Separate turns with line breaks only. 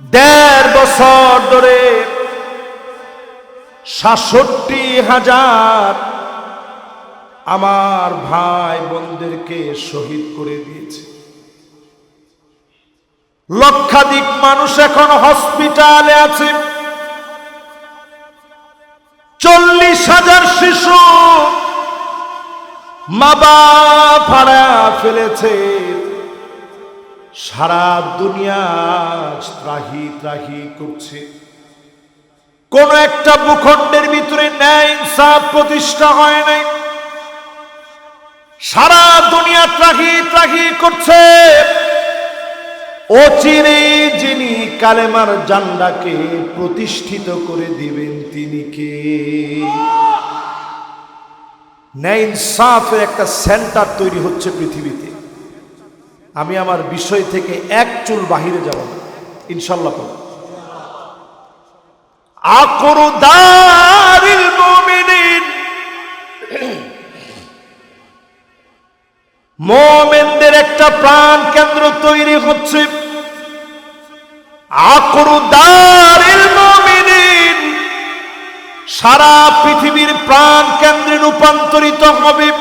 দেড় বছর ধরে সাতষট্টি হাজার আমার ভাই বোনদেরকে শহীদ করে দিয়েছে। লক্ষাধিক মানুষ এখন হসপিটালে আছে। চল্লিশ হাজার শিশু মা বাপ ফেলেছে। সারা দুনিয়া ত্রাহি ত্রাহি করছে। কোন একটা ভূখণ্ডের ভিতরে ন্যায় ইনসাফ প্রতিষ্ঠা হয় নাই। সারা দুনিয়া ত্রাহি ত্রাহি করছে। অচিরে যিনি কালেমার জান্ডাকে প্রতিষ্ঠিত করে দিবেন তিনি কে? ন্যায় ইনসাফের একটা সেন্টার তৈরি হচ্ছে পৃথিবীতে। আমি আমার বিষয় থেকে এক চুল বাহিরে যাব না। ইনশাল্লাহ পাবো আকরু মোমেনদের একটা প্রাণ কেন্দ্র তৈরি হচ্ছে। আকরু সারা পৃথিবীর প্রাণ কেন্দ্রে রূপান্তরিত হবে।